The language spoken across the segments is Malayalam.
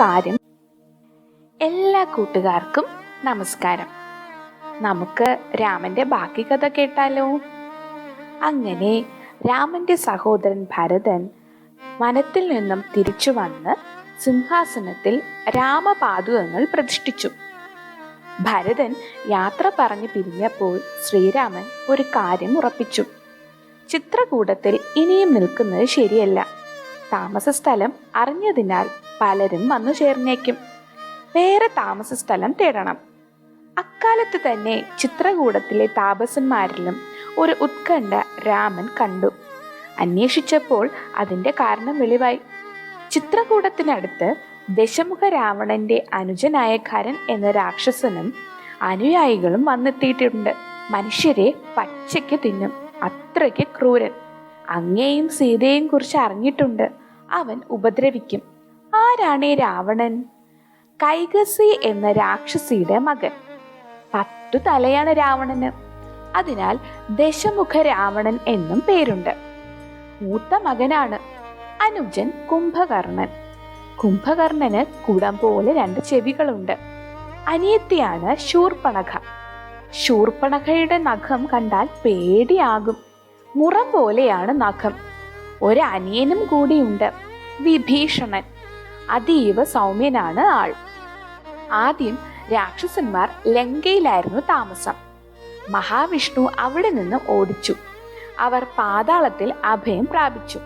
കാര്യം. എല്ലാ കൂട്ടുകാർക്കും നമസ്കാരം. നമുക്ക് രാമന്റെ ബാക്കി കഥ കേട്ടാലോ? അങ്ങനെ രാമന്റെ സഹോദരൻ ഭരതൻ വനത്തിൽ നിന്നും തിരിച്ചു വന്ന് സിംഹാസനത്തിൽ രാമപാതുകങ്ങൾ പ്രതിഷ്ഠിച്ചു. ഭരതൻ യാത്ര പറഞ്ഞു പിരിഞ്ഞപ്പോൾ ശ്രീരാമൻ ഒരു കാര്യം ഉറപ്പിച്ചു. ചിത്രകൂടത്തിൽ ഇനിയും നിൽക്കുന്നത് ശരിയല്ല. താമസ സ്ഥലം അറിഞ്ഞതിനാൽ പലരും വന്നു ചേർന്നേക്കും. വേറെ താമസ സ്ഥലം തേടണം. അക്കാലത്ത് തന്നെ ചിത്രകൂടത്തിലെ താപസന്മാരിലും ഒരു ഉത്കണ്ഠ രാമൻ കണ്ടു. അന്വേഷിച്ചപ്പോൾ അതിന്റെ കാരണം വെളിവായി. ചിത്രകൂടത്തിനടുത്ത് ദശമുഖ രാവണന്റെ അനുജനായ ഖരൻ എന്ന രാക്ഷസനും അനുയായികളും വന്നെത്തിയിട്ടുണ്ട്. മനുഷ്യരെ പച്ചയ്ക്ക് തിന്നും. അത്രയ്ക്ക് ക്രൂരൻ. അങ്ങയെയും സീതയെയും കുറിച്ച് അറിഞ്ഞിട്ടുണ്ട്. അവൻ ഉപദ്രവിക്കും. ആരാണ് രാവണൻ? കൈകസി എന്ന രാക്ഷസിയുടെ മകൻ. പത്തു തലയാണ് രാവണന്. അതിനാൽ ദശമുഖ രാവണൻ എന്നും പേരുണ്ട്. മൂത്ത മകനാണ് അനുജൻ കുംഭകർണൻ. കുംഭകർണന് കുടം പോലെ രണ്ട് ചെവികളുണ്ട്. അനിയത്തിയാണ് ശൂർപ്പണഖ. ശൂർപ്പണഖയുടെ നഖം കണ്ടാൽ പേടിയാകും. മുറം പോലെയാണ് നഖം. ഒരു അനിയനും കൂടിയുണ്ട്. വിഭീഷണൻ. അതീവ സൗമ്യനാണ് ആൾ. ആദ്യം രാക്ഷസന്മാർ ലങ്കയിലായിരുന്നു താമസം. മഹാവിഷ്ണു അവിടെ നിന്ന് ഓടിച്ചു. അവർ പാതാളത്തിൽ അഭയം പ്രാപിച്ചു.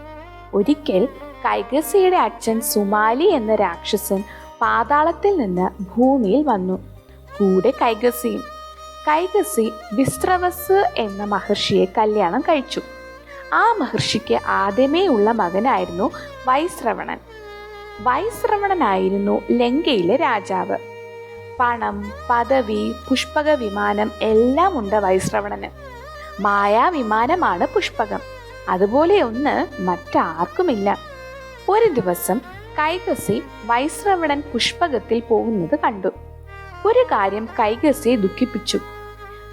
ഒരിക്കൽ കൈകസിയുടെ അച്ഛൻ സുമാലി എന്ന രാക്ഷസൻ പാതാളത്തിൽ നിന്ന് ഭൂമിയിൽ വന്നു. കൂടെ കൈകസിയും കൈകസി വിസ്രവസ് എന്ന മഹർഷിയെ കല്യാണം കഴിച്ചു. ആ മഹർഷിക്ക് ആദ്യമേ ഉള്ള മകനായിരുന്നു വൈശ്രവണൻ. വൈശ്രവണനായിരുന്നു ലങ്കയിലെ രാജാവ്. പണം പദവി പുഷ്പക വിമാനം എല്ലാം ഉണ്ട് വൈശ്രവണന്. മായാ വിമാനമാണ് പുഷ്പകം. അതുപോലെ ഒന്ന് മറ്റാർക്കുമില്ല. ഒരു ദിവസം കൈകസി വൈശ്രവണൻ പുഷ്പകത്തിൽ പോകുന്നത് കണ്ടു. ഒരു കാര്യം കൈകസിയെ ദുഃഖിപ്പിച്ചു.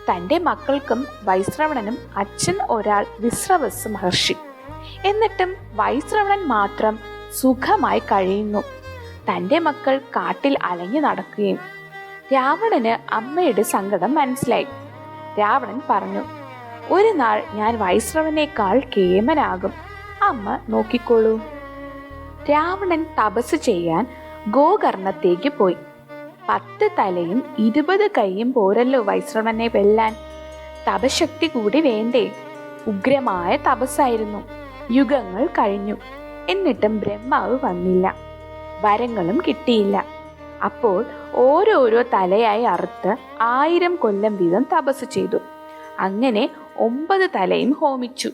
തന്റെ മക്കൾക്കും വൈശ്രവണനും അച്ഛൻ ഒരാൾ വിശ്രവസ് മഹർഷി. എന്നിട്ടും വൈശ്രവണൻ മാത്രം സുഖമായി കഴിയുന്നു. തന്റെ മക്കൾ കാട്ടിൽ അലഞ്ഞു നടക്കുകയും രാവണന് അമ്മയുടെ സങ്കടം മനസ്സിലായി. രാവണൻ പറഞ്ഞു ഒരു നാൾ ഞാൻ വൈശ്രവനേക്കാൾ കേമനാകും. അമ്മ നോക്കിക്കോളൂ. രാവണൻ തപസ് ചെയ്യാൻ ഗോകർണത്തേക്ക് പോയി. പത്ത് തലയും ഇരുപത് കൈയും പോരല്ലോ വൈശ്രവനെ വെല്ലാൻ. തപശക്തി കൂടി വേണ്ടേ? ഉഗ്രമായ തപസ്സായിരുന്നു. യുഗങ്ങൾ കഴിഞ്ഞു. എന്നിട്ടും ബ്രഹ്മാവ് വന്നില്ല. വരങ്ങളും കിട്ടിയില്ല. അപ്പോൾ ഓരോരോ തലയായി അറുത്ത് ആയിരം കൊല്ലം വീതം തപസ് ചെയ്തു. അങ്ങനെ ഒമ്പത് തലയും ഹോമിച്ചു.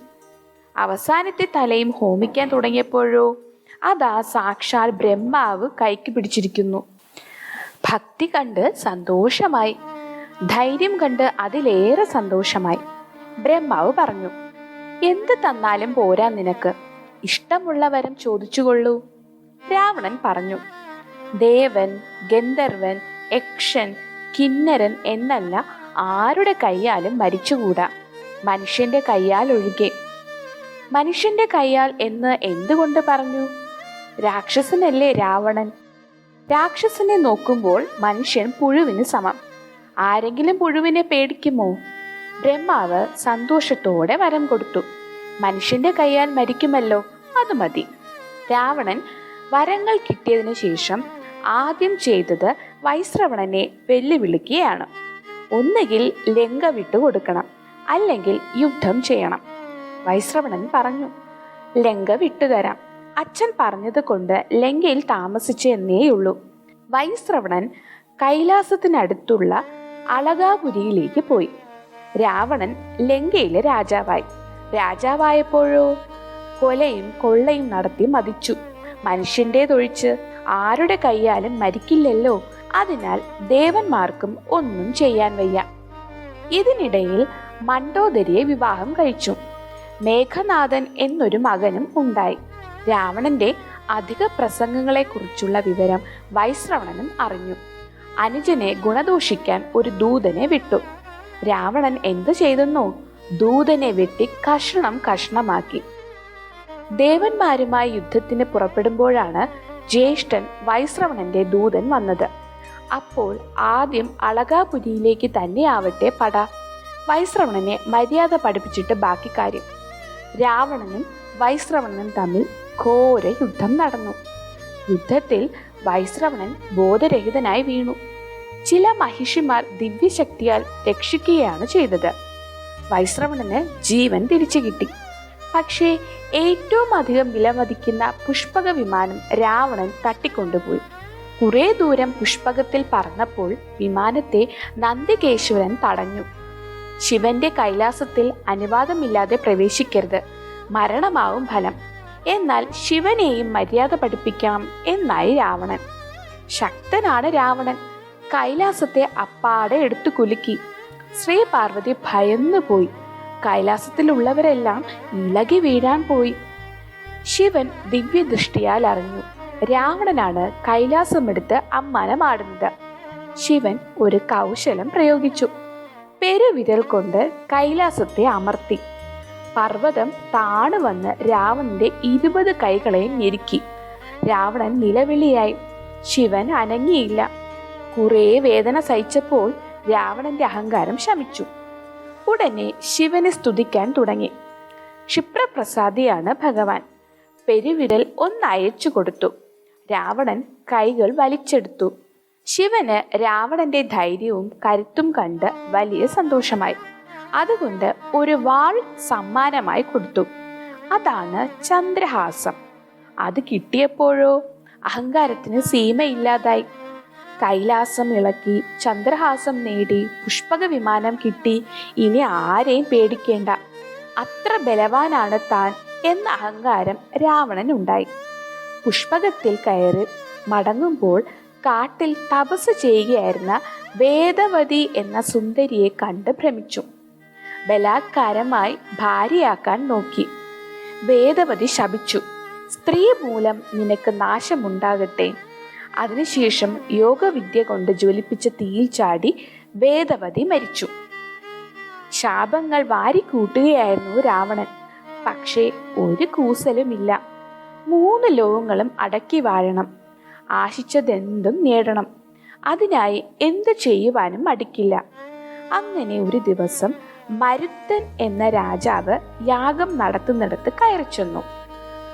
അവസാനത്തെ തലയും ഹോമിക്കാൻ തുടങ്ങിയപ്പോഴോ? അതാ സാക്ഷാൽ ബ്രഹ്മാവ് കൈക്ക് പിടിച്ചിരിക്കുന്നു. ഭക്തി കണ്ട് സന്തോഷമായി. ധൈര്യം കണ്ട് അതിലേറെ സന്തോഷമായി. ബ്രഹ്മാവ് പറഞ്ഞു എന്ത് തന്നാലും പോരാ നിനക്ക്. ഇഷ്ടമുള്ള വരം ചോദിച്ചുകൊള്ളൂ. രാവണൻ പറഞ്ഞു ദേവൻ ഗന്ധർവൻ യക്ഷൻ കിന്നരൻ എന്നല്ല ആരുടെ കൈയാലും മരിച്ചുകൂടാ. മനുഷ്യന്റെ കൈയാൽ ഒഴികെ. മനുഷ്യന്റെ കൈയാൽ എന്ന് എന്തുകൊണ്ട് പറഞ്ഞു? രാക്ഷസനല്ലേ രാവണൻ. രാക്ഷസനെ നോക്കുമ്പോൾ മനുഷ്യൻ പുഴുവിന് സമം. ആരെങ്കിലും പുഴുവിനെ പേടിക്കുമോ? ബ്രഹ്മാവ് സന്തോഷത്തോടെ വരം കൊടുത്തു. മനുഷ്യന്റെ കയ്യാൽ മരിക്കുമല്ലോ അത് മതി. രാവണൻ വരങ്ങൾ കിട്ടിയതിനു ശേഷം ആദ്യം ചെയ്തത് വൈശ്രവണനെ വെല്ലുവിളിക്കുകയാണ്. ഒന്നുകിൽ ലങ്ക വിട്ടുകൊടുക്കണം അല്ലെങ്കിൽ യുദ്ധം ചെയ്യണം. വൈശ്രവണൻ പറഞ്ഞു ലങ്ക വിട്ടുതരാം. അച്ഛൻ പറഞ്ഞത് കൊണ്ട് ലങ്കയിൽ താമസിച്ചു എന്നേയുള്ളൂ വൈശ്രവണൻ കൈലാസത്തിനടുത്തുള്ള അളകാപുരിയിലേക്ക് പോയി. രാവണൻ ലങ്കയിലെ രാജാവായി. രാജാവായപ്പോഴോ? കൊലയും കൊള്ളയും നടത്തി മതിച്ചു. മനുഷ്യന്റേതൊഴിച്ച് ആരുടെ കൈയാലും മരിക്കില്ലല്ലോ. അതിനാൽ ദേവന്മാർക്കും ഒന്നും ചെയ്യാൻ വയ്യ. ഇതിനിടയിൽ മണ്ടോദരിയെ വിവാഹം കഴിച്ചു. മേഘനാഥൻ എന്നൊരു മകനും ഉണ്ടായി. രാവണന്റെ അധിക പ്രസംഗങ്ങളെക്കുറിച്ചുള്ള വിവരം വൈശ്രവണനും അറിഞ്ഞു. അനുജനെ ഗുണദോഷിക്കാൻ ഒരു ദൂതനെ വിട്ടു. രാവണൻ എന്തു ചെയ്തെന്നോ ദൂതനെ വെട്ടി കഷണം കഷ്ണമാക്കി. ദേവന്മാരുമായി യുദ്ധത്തിന് പുറപ്പെടുമ്പോഴാണ് ജ്യേഷ്ഠൻ വൈശ്രവണന്റെ ദൂതൻ വന്നത്. അപ്പോൾ ആദ്യം അളകാപുരിയിലേക്ക് തന്നെയാവട്ടെ പട. വൈശ്രവണനെ മര്യാദ പഠിപ്പിച്ചിട്ട് ബാക്കി കാര്യം. രാവണനും വൈശ്രവണനും തമ്മിൽ ഘോര യുദ്ധം നടന്നു. യുദ്ധത്തിൽ വൈശ്രവണൻ ബോധരഹിതനായി വീണു. ചില മഹിഷിമാർ ദിവ്യശക്തിയാൽ രക്ഷിക്കുകയാണ് ചെയ്തത്. വൈശ്രവണന് ജീവൻ തിരിച്ചു കിട്ടി. പക്ഷേ ഏറ്റവും അധികം വിലമതിക്കുന്ന പുഷ്പക വിമാനം രാവണൻ തട്ടിക്കൊണ്ടുപോയി. കുറെ ദൂരം പുഷ്പകത്തിൽ പറന്നപ്പോൾ വിമാനത്തെ നന്ദികേശ്വരൻ തടഞ്ഞു. ശിവന്റെ കൈലാസത്തിൽ അനുവാദമില്ലാതെ പ്രവേശിക്കരുത്. മരണമാവും ഫലം. എന്നാൽ ശിവനെയും മര്യാദ പഠിപ്പിക്കണം എന്നായി രാവണൻ. ശക്തനാണ് രാവണൻ. കൈലാസത്തെ അപ്പാടെ എടുത്തു കുലുക്കി. ശ്രീ പാർവതി ഭയന്നു പോയി. കൈലാസത്തിലുള്ളവരെല്ലാം ഇളകി വീഴാൻ പോയി. ശിവൻ ദിവ്യദൃഷ്ടിയാൽ അറിഞ്ഞു. രാവണനാണ് കൈലാസമെടുത്ത് അമ്മാനമാടുന്നത്. ശിവൻ ഒരു കൗശലം പ്രയോഗിച്ചു. പെരുവിരൽ കൊണ്ട് കൈലാസത്തെ അമർത്തി. പർവതം താണു വന്ന് രാവണന്റെ ഇരുപത് കൈകളെയും ഞെരുക്കി. രാവണൻ നിലവിളിയായി ശിവൻ അനങ്ങിയില്ല. കുറേ വേദന സഹിച്ചപ്പോൾ രാവണന്റെ അഹങ്കാരം ശമിച്ചു. ഉടനെ ശിവനെ സ്തുതിക്കാൻ തുടങ്ങി. ക്ഷിപ്രപ്രസാദിയാണ് ഭഗവാൻ. പെരുവിരൽ ഒന്ന് അയച്ചു കൊടുത്തു. രാവണൻ കൈകൾ വലിച്ചെടുത്തു. ശിവന് രാവണന്റെ ധൈര്യവും കരുത്തും കണ്ട് വലിയ സന്തോഷമായി. അതുകൊണ്ട് ഒരു വാൾ സമ്മാനമായി കൊടുത്തു. അതാണ് ചന്ദ്രഹാസം. അത് കിട്ടിയപ്പോഴോ? അഹങ്കാരത്തിന് സീമയില്ലാതായി. കൈലാസം ഇളക്കി ചന്ദ്രഹാസം നേടി പുഷ്പക വിമാനം കിട്ടി. ഇനി ആരെയും പേടിക്കേണ്ട. അത്ര ബലവാനാണ് താൻ എന്ന അഹങ്കാരം രാവണൻ ഉണ്ടായി പുഷ്പകത്തിൽ കയറി മടങ്ങുമ്പോൾ കാട്ടിൽ തപസ് ചെയ്യുകയായിരുന്ന വേദവതി എന്ന സുന്ദരിയെ കണ്ട് ഭ്രമിച്ചു. ബലാത്കാരമായി ഭാര്യയാക്കാൻ നോക്കി. വേദവതി ശപിച്ചു. സ്ത്രീ മൂലം നിനക്ക് നാശമുണ്ടാകട്ടെ. അതിനുശേഷം യോഗവിദ്യ കൊണ്ട് ജ്വലിപ്പിച്ച തീയിൽ ചാടി വേദവതി മരിച്ചു. ശാപങ്ങൾ വാരിക്കൂട്ടുകയായിരുന്നു രാവണൻ. പക്ഷേ ഒരു കൂസലുമില്ല. മൂന്ന് ലോകങ്ങളും അടക്കി വാഴണം. ആശിച്ചതെന്തും നേടണം. അതിനായി എന്ത് ചെയ്യുവാനും മടിക്കില്ല. അങ്ങനെ ഒരു ദിവസം മരുത്തൻ എന്ന രാജാവ് യാഗം നടത്തുന്നിടത്ത് കയറി ചെന്നു.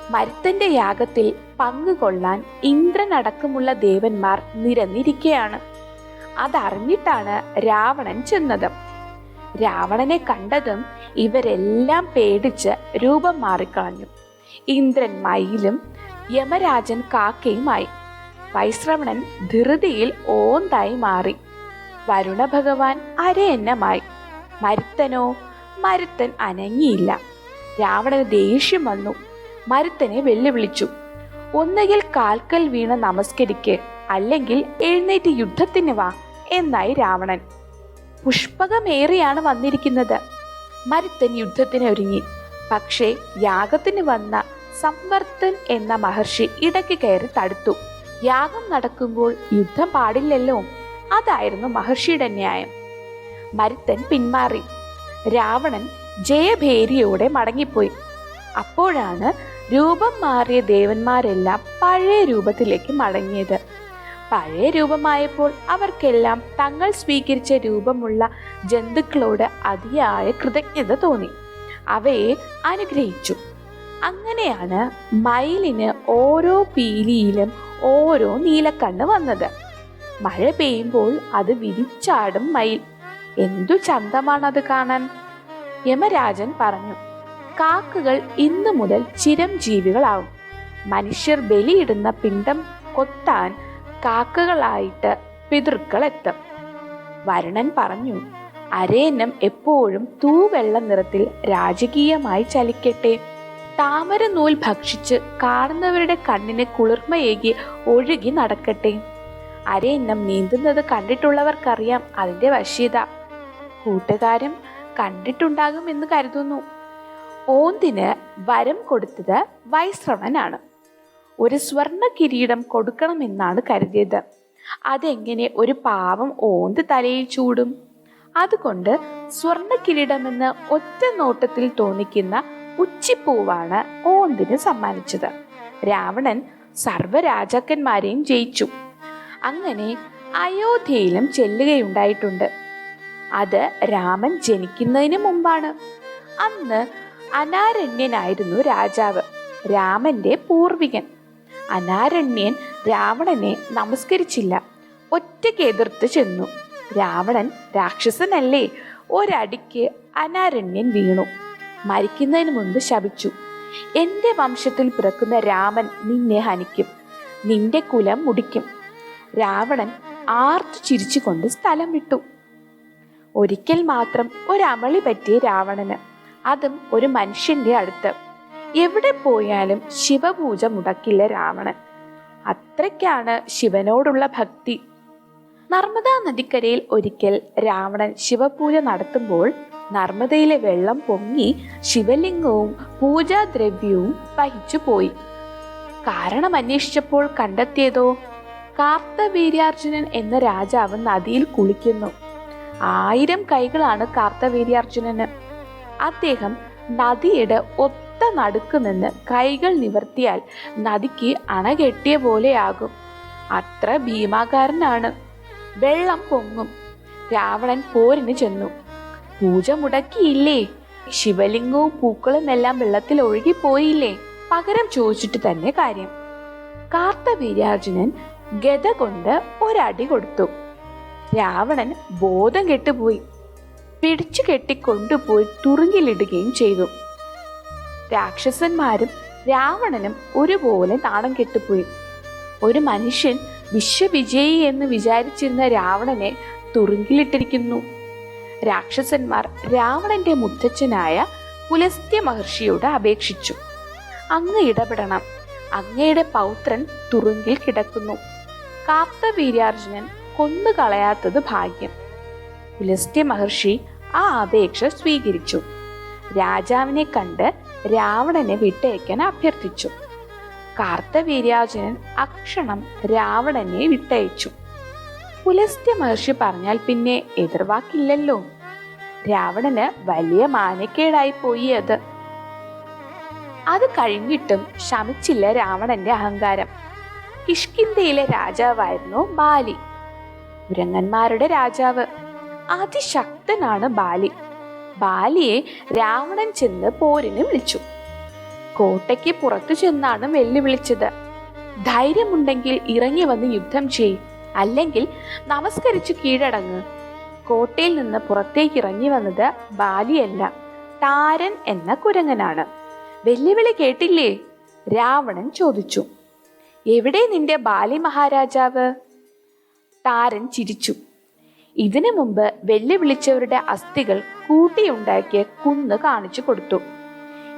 മരുത്തന്റെ യാഗത്തിൽ പങ്കുകൊള്ളാൻ ഇന്ദ്രനടക്കമുള്ള ദേവന്മാർ നിരന്നിരിക്കുകയാണ് അതറിഞ്ഞിട്ടാണ് രാവണൻ ചെന്നത്. രാവണനെ കണ്ടതും ഇവരെല്ലാം പേടിച്ച് രൂപം മാറിക്കളഞ്ഞു. ഇന്ദ്രൻ മയിലും യമരാജൻ കാക്കയുമായി. വൈശ്രവണൻ ധൃതിയിൽ ഓന്തായി മാറി. വരുണ ഭഗവാൻ അരയന്നമായി. മരുത്തനോ? മരുത്തൻ അനങ്ങിയില്ല. രാവണന് ദേഷ്യം വന്നു. മരുത്തനെ വെല്ലുവിളിച്ചു. ഒന്നുകിൽ കാൽക്കൽ വീണ നമസ്കരിക്ക് അല്ലെങ്കിൽ എഴുന്നേറ്റ് യുദ്ധത്തിന് വാ എന്നായി രാവണൻ. പുഷ്പകമേറിയാണ് വന്നിരിക്കുന്നത്. മരുത്തൻ യുദ്ധത്തിന് ഒരുങ്ങി. പക്ഷേ യാഗത്തിന് വന്ന സംവർത്തൻ എന്ന മഹർഷി ഇടയ്ക്ക് കയറി തടുത്തു. യാഗം നടക്കുമ്പോൾ യുദ്ധം പാടില്ലല്ലോ. അതായിരുന്നു മഹർഷിയുടെ ന്യായം. മരുത്തൻ പിന്മാറി. രാവണൻ ജയഭേരിയോടെ മടങ്ങിപ്പോയി. അപ്പോഴാണ് രൂപം മാറിയ ദേവന്മാരെല്ലാം പഴയ രൂപത്തിലേക്ക് മടങ്ങിയത്. പഴയ രൂപമായപ്പോൾ അവർക്കെല്ലാം തങ്ങൾ സ്വീകരിച്ച രൂപമുള്ള ജന്തുക്കളോട് അതിയായ കൃതജ്ഞത തോന്നി. അവയെ അനുഗ്രഹിച്ചു. അങ്ങനെയാണ് മയിലിന് ഓരോ പീലിയിലും ഓരോ നീലക്കണ്ണ് വന്നത്. മഴ പെയ്യുമ്പോൾ അത് വിരിച്ചാടും മയിൽ. എന്തു ചന്തമാണത് കാണാൻ? യമരാജൻ പറഞ്ഞു കാക്കകൾ ഇന്നു മുതൽ ചിരംജീവികളാവും. മനുഷ്യർ ബലിയിടുന്ന പിണ്ടം കൊത്താൻ കാക്കകളായിട്ട് പിതൃക്കൾ എത്തും വരുണൻ പറഞ്ഞു അരേനം എപ്പോഴും തൂവെള്ള നിറത്തിൽ രാജകീയമായി ചലിക്കട്ടെ. താമര നൂൽ ഭക്ഷിച്ച് കാണുന്നവരുടെ കണ്ണിന് കുളിർമയേകി ഒഴുകി നടക്കട്ടെ. അരേന്നം നീന്തുന്നത് കണ്ടിട്ടുള്ളവർക്കറിയാം അതിന്റെ വശ്യത. കൂട്ടുകാരും കണ്ടിട്ടുണ്ടാകും എന്ന് കരുതുന്നു. ഓന്തിന് വരം കൊടുത്തത് വൈശ്രവനാണ്. ഒരു സ്വർണ കിരീടം കൊടുക്കണമെന്നാണ് കരുതിയത്. അതെങ്ങനെ ഒരു പാവം ഓന്ത് തലയിൽ ചൂടും? അതുകൊണ്ട് സ്വർണ കിരീടമെന്ന് ഒറ്റ നോട്ടത്തിൽ തോന്നിക്കുന്ന ഉച്ചിപ്പൂവാണ് ഓന്തിന് സമ്മാനിച്ചത്. രാവണൻ സർവരാജാക്കന്മാരെയും ജയിച്ചു. അങ്ങനെ അയോധ്യയിലും ചെല്ലുകയുണ്ടായിട്ടുണ്ട്. അത് രാമൻ ജനിക്കുന്നതിന് മുമ്പാണ്. അന്ന് അനാരണ്യനായിരുന്നു രാജാവ് രാമന്റെ പൂർവികൻ. അനാരണ്യൻ രാവണനെ നമസ്കരിച്ചില്ല ഒറ്റയ്ക്ക് എതിർത്ത് ചെന്നു. രാവണൻ രാക്ഷസനല്ലേ ഒരടിക്ക് അനാരണ്യൻ വീണു. മരിക്കുന്നതിന് മുൻപ് ശപിച്ചു. എന്റെ വംശത്തിൽ പിറക്കുന്ന രാമൻ നിന്നെ ഹനിക്കും നിന്റെ കുലം മുടിക്കും. രാവണൻ ആർത്തു ചിരിച്ചുകൊണ്ട് സ്ഥലം വിട്ടു. ഒരിക്കൽ മാത്രം ഒരമളി പറ്റി രാവണന്. അതും ഒരു മനുഷ്യന്റെ അടുത്ത്. എവിടെ പോയാലും ശിവപൂജ മുടക്കില്ല രാവണൻ. അത്രയ്ക്കാണ് ശിവനോടുള്ള ഭക്തി. നർമ്മദാ നദിക്കരയിൽ ഒരിക്കൽ രാവണൻ ശിവപൂജ നടത്തുമ്പോൾ നർമ്മദയിലെ വെള്ളം പൊങ്ങി ശിവലിംഗവും പൂജാദ്രവ്യവും വഹിച്ചു പോയി കാരണം അന്വേഷിച്ചപ്പോൾ കണ്ടെത്തിയതോ? കാർത്തവീര്യാർജുനൻ എന്ന രാജാവ് നദിയിൽ കുളിക്കുന്നു. ആയിരം കൈകളാണ് കാർത്തവീര്യാർജുനന് അദ്ദേഹം നദിയുടെ ഒത്ത നടുക്ക് നിന്ന് കൈകൾ നിവർത്തിയാൽ നദിക്ക് അണ കെട്ടിയ പോലെയാകും. അത്ര ഭീമാകാരനാണ്. വെള്ളം പൊങ്ങും. രാവണൻ പോരിന് ചെന്നു. പൂജ മുടക്കിയില്ലേ? ശിവലിംഗവും പൂക്കളും എല്ലാം വെള്ളത്തിൽ ഒഴുകിപ്പോയില്ലേ? പകരം ചോദിച്ചിട്ട് തന്നെ കാര്യം. കാർത്തവീര്യാർജുനൻ ഗത കൊണ്ട് ഒരടി കൊടുത്തു. രാവണൻ ബോധം കെട്ടുപോയി. പിടിച്ചു കെട്ടിക്കൊണ്ടുപോയി തുറുങ്കിലിടുകയും ചെയ്തു. രാക്ഷസന്മാരും രാവണനും ഒരുപോലെ നാണം കെട്ടുപോയി. ഒരു മനുഷ്യൻ വിശ്വവിജയി എന്ന് വിചാരിച്ചിരുന്ന രാവണനെ തുറുങ്കിലിട്ടിരിക്കുന്നു. രാക്ഷസന്മാർ രാവണന്റെ മുത്തച്ഛനായ പുലസ്ത്യ മഹർഷിയോട് അപേക്ഷിച്ചു. അങ്ങ് ഇടപെടണം. അങ്ങയുടെ പൗത്രൻ തുറുങ്കിൽ കിടക്കുന്നു. കാർത്തവീര്യാർജുനൻ കൊന്നുകളയാത്തത് ഭാഗ്യം. പുലസ്ത്യ മഹർഷി ആ അപേക്ഷ സ്വീകരിച്ചു. രാജാവിനെ കണ്ട് രാവണനെ വിട്ടയക്കാൻ അഭ്യർത്ഥിച്ചു. കാർത്തവീര്യാജനൻ അക്ഷണം രാവണനെ വിട്ടയച്ചു. പുലസ്ത്യ മഹർഷി പറഞ്ഞാൽ പിന്നെ എതിർവാക്കില്ലല്ലോ. രാവണന് വലിയ മാനക്കേടായി പോയി അത്. അത് കഴിഞ്ഞിട്ടും ശമിച്ചില്ല രാവണന്റെ അഹങ്കാരം. കിഷ്കിന്തയിലെ രാജാവായിരുന്നു ബാലി. കുരങ്ങന്മാരുടെ രാജാവ്. അതിശക്തനാണ് ബാലി. ബാലിയെ രാവണൻ ചെന്ന് പോരിന് വിളിച്ചു. കോട്ടയ്ക്ക് പുറത്തു ചെന്നാണ് വെല്ലുവിളിച്ചത്. ധൈര്യമുണ്ടെങ്കിൽ ഇറങ്ങി വന്ന് യുദ്ധം ചെയ്. അല്ലെങ്കിൽ നമസ്കരിച്ച് കീഴടങ്ങ്. കോട്ടയിൽ നിന്ന് പുറത്തേക്ക് ഇറങ്ങി വന്നത് ബാലിയല്ല താരൻ എന്ന കുരങ്ങനാണ്. വെല്ലുവിളി കേട്ടില്ലേ? രാവണൻ ചോദിച്ചു. എവിടെ നിന്റെ ബാലി മഹാരാജാവ്? താരൻ ചിരിച്ചു. ഇതിനു മുമ്പ് വെല്ലുവിളിച്ചവരുടെ അസ്ഥികൾ കൂട്ടിയുണ്ടാക്കിയ കുന്ന് കാണിച്ചു കൊടുത്തു.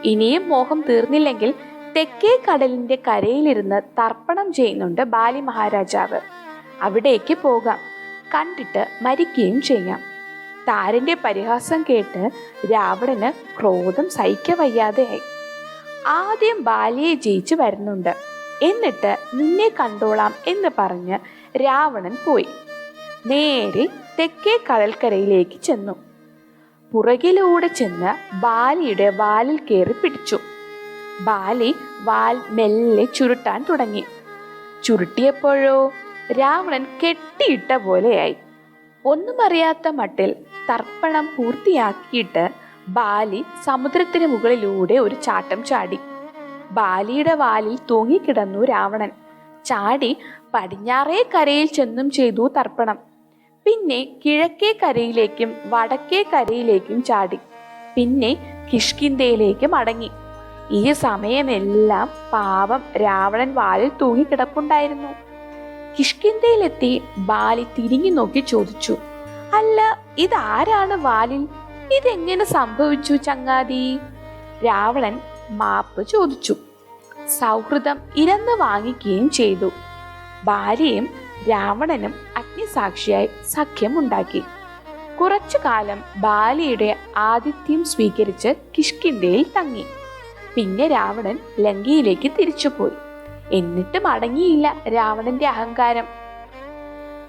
ഇനിയും മോഹം തീർന്നില്ലെങ്കിൽ തെക്കേ കടലിന്റെ കരയിലിരുന്ന് തർപ്പണം ചെയ്യുന്നുണ്ട് ബാലി മഹാരാജാവ് അവിടേക്ക് പോകാം. കണ്ടിട്ട് മരിക്കുകയും ചെയ്യാം. താരന്റെ പരിഹാസം കേട്ട് രാവണന് ക്രോധം സഹിക്കവയ്യാതെയായി. ആദ്യം ബാലിയെ ജയിച്ചു വരുന്നുണ്ട്. എന്നിട്ട് നിന്നെ കണ്ടോളാം എന്ന് പറഞ്ഞ് രാവണൻ പോയി. നേരെ തെക്കേ കടൽക്കരയിലേക്ക് ചെന്നു. പുറകിലൂടെ ചെന്ന് ബാലിയുടെ വാലിൽ കയറി പിടിച്ചു. ബാലി വാൽ മെല്ലെ ചുരുട്ടാൻ തുടങ്ങി. ചുരുട്ടിയപ്പോഴോ രാവണൻ കെട്ടിയിട്ട പോലെയായി. ഒന്നും അറിയാത്ത മട്ടിൽ തർപ്പണം പൂർത്തിയാക്കിയിട്ട് ബാലി സമുദ്രത്തിന് മുകളിലൂടെ ഒരു ചാട്ടം ചാടി. ബാലിയുടെ വാലിൽ തൂങ്ങിക്കിടന്നു രാവണൻ. ചാടി പടിഞ്ഞാറേ കരയിൽ ചെന്നും ചെയ്തു തർപ്പണം. പിന്നെ കിഴക്കേ കരയിലേക്കും വടക്കേ കരയിലേക്കും ചാടി. പിന്നെ കിഷ്കിന്തയിലേക്ക് മടങ്ങി. ഈ സമയമെല്ലാം പാവം രാവണൻ വാലിൽ തൂങ്ങിക്കിടപ്പുണ്ടായിരുന്നു കിഷ്കിന്തയിലെത്തി ബാലി തിരിഞ്ഞു നോക്കി ചോദിച്ചു അല്ല ഇതാരാണ് വാലിൽ? ഇതെങ്ങനെ സംഭവിച്ചു ചങ്ങാതി? രാവണൻ മാപ്പ് ചോദിച്ചു. സൗഹൃദം ഇരന്ന് വാങ്ങിക്കുകയും ചെയ്തു. ഭാര്യയും രാവണനും അഗ്നിസാക്ഷിയായി സഖ്യമുണ്ടാക്കി. കുറച്ചു കാലം ബാലിയുടെ ആതിഥ്യം സ്വീകരിച്ച് കിഷ്കിന്ധയിൽ തങ്ങി. പിന്നെ രാവണൻ ലങ്കയിലേക്ക് തിരിച്ചുപോയി. എന്നിട്ടും അടങ്ങിയില്ല രാവണന്റെ അഹങ്കാരം.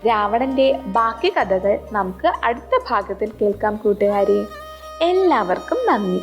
രാവണന്റെ ബാക്കി കഥകൾ നമുക്ക് അടുത്ത ഭാഗത്തിൽ കേൾക്കാം കൂട്ടുകാരെ. എല്ലാവർക്കും നന്ദി.